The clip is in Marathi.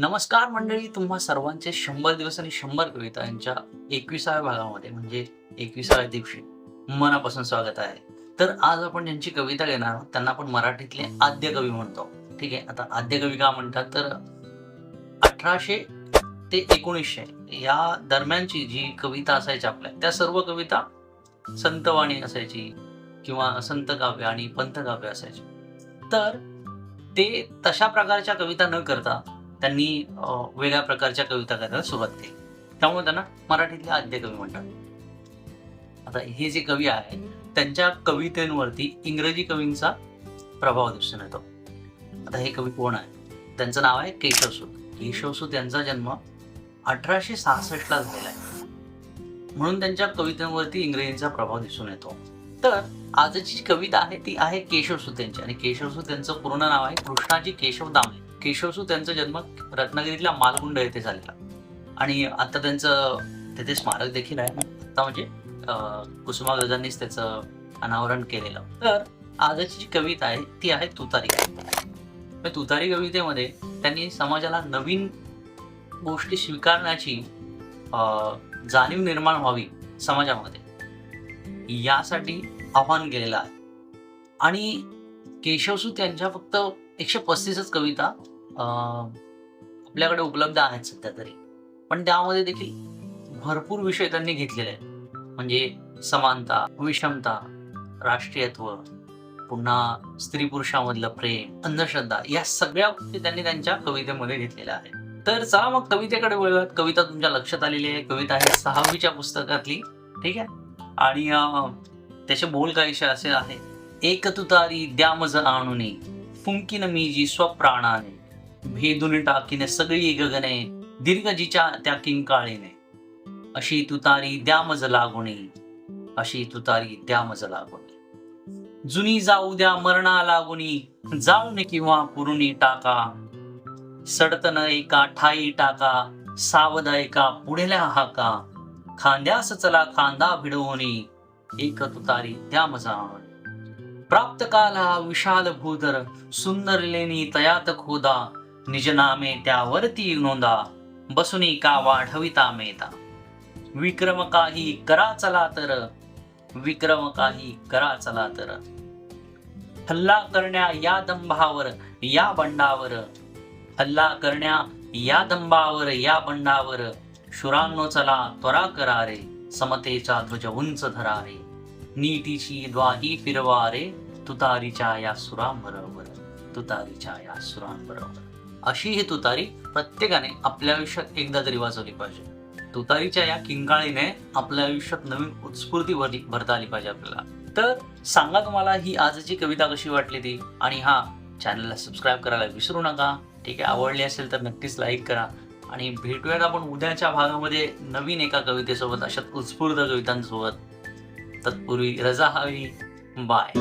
नमस्कार मंडळी तुम्हा सर्वांचे शंभर दिवस आणि शंभर कविता यांच्या एकविसाव्या भागामध्ये म्हणजे एकविसाव्या दिवशी मनापासून स्वागत आहे. तर आज आपण ज्यांची कविता घेणार आहोत त्यांना आपण मराठीतले आद्य कवी म्हणतो. ठीक आहे आता आद्य कवी का म्हणतात? तर अठराशे ते एकोणीसशे या दरम्यानची जी कविता असायची आपल्या त्या सर्व कविता संतवाणी असायची किंवा संत काव्य आणि पंथ काव्य असायची. तर ते तशा प्रकारच्या कविता न करता त्यांनी वेगळ्या प्रकारच्या कविता करायला सुरुवात केली. त्यामुळे त्यांना मराठीतले आद्य कवी म्हणतात. आता हे जे कवी आहेत त्यांच्या कवितेंवरती इंग्रजी कवींचा प्रभाव दिसून येतो. आता हे कवी कोण आहे त्यांचं नाव आहे केशवसूत केशवसूत यांचा जन्म अठराशे सहासष्टला झालेला आहे. म्हणून त्यांच्या कवितांवरती इंग्रजींचा प्रभाव दिसून येतो. तर आजची कविता आहे ती आहे केशवसूत यांची. आणि केशवसूत यांचं पूर्ण नाव आहे कृष्णाजी केशव दामले. केशवसू त्यांचा जन्म रत्नागिरीतल्या मालगुंड येथे झालेला. आणि आता त्यांचं तिथे स्मारक देखील आहे. आता म्हणजे कुसुमाग्रजांनीच त्याचं अनावरण केलेलं. तर आजची जी कविता आहे ती आहे तुतारी. तुतारी कवितेमध्ये त्यांनी समाजाला नवीन गोष्टी स्वीकारण्याची जाणीव निर्माण व्हावी समाजामध्ये. यासाठी आव्हान केलेलं आहे. आणि केशवसू त्यांच्या फक्त एकशे पस्तीसच कविता अं, आपल्याकडे उपलब्ध आहेत सध्या तरी. पण त्यामध्ये देखील भरपूर विषय त्यांनी घेतलेले आहेत. म्हणजे समानता विषमता राष्ट्रीयत्व पुन्हा स्त्री पुरुषामधलं प्रेम अंधश्रद्धा या सगळ्या गोष्टी त्यांनी त्यांच्या कवितेमध्ये घेतलेल्या आहेत. तर चला मग कवितेकडे वळूयात. कविता तुमच्या लक्षात आलेली आहे. कविता आहे सहावीच्या पुस्तकातली. ठीक आहे? आणि त्याचे बोल काहीसे असे आहे एक तुतारी द्या मज आणून फुंकीन मी जी स्वप्राणाने भेदून टाकीने सगळी गगने दीर्घजीच्या त्या किंकाळीने. अशी तुतारी द्या मज लागुणे अशी तुतारी द्या मज लागुणे जुनी जाऊ द्या मरणा लागुनी जाऊने किंवा पुरुणी टाका. सडतन एका ठाई टाका सावध एका पुढेल्या हाका. खांद्यास चला खांदा भिडवणी एक तुतारी द्या मजा प्राप्तकाल हा विशाल भूधर सुंदर लेनी तयात खोदा निज त्यावरती नोंदा बसुनी का वाढविता मेता विक्रम काही करा चला तर विक्रम काही करा चला तर. हल्ला करण्या या दंभावर या बंडावर. हल्ला करण्या या दंभावर या बंडावर. शुरांनो चला त्वरा करा रे समतेचा ध्वज उंच धरा रे नीतीची द्वाही फिरवा रे तुतारीच्या या सुरांबरोबर तुतारीच्या या सुरांबरोबर. अशी ही तुतारी प्रत्येकाने आपल्या आयुष्यात एकदा तरी वाजवली पाहिजे. तुतारीच्या या किंकाळीने आपल्या आयुष्यात नवीन उत्स्फूर्ती भरली भरता आली पाहिजे आपल्याला. तर सांगा तुम्हाला ही आजची कविता कशी वाटली ती? आणि हा चॅनलला सबस्क्राईब करायला विसरू नका. ठीक आहे आवडली असेल तर नक्कीच लाईक करा. आणि भेटूयात आपण उद्याच्या भागामध्ये नवीन एका कवितेसोबत अशात उत्स्फूर्त कवितांसोबत. तत्पूर्वी रजा हवी. बाय.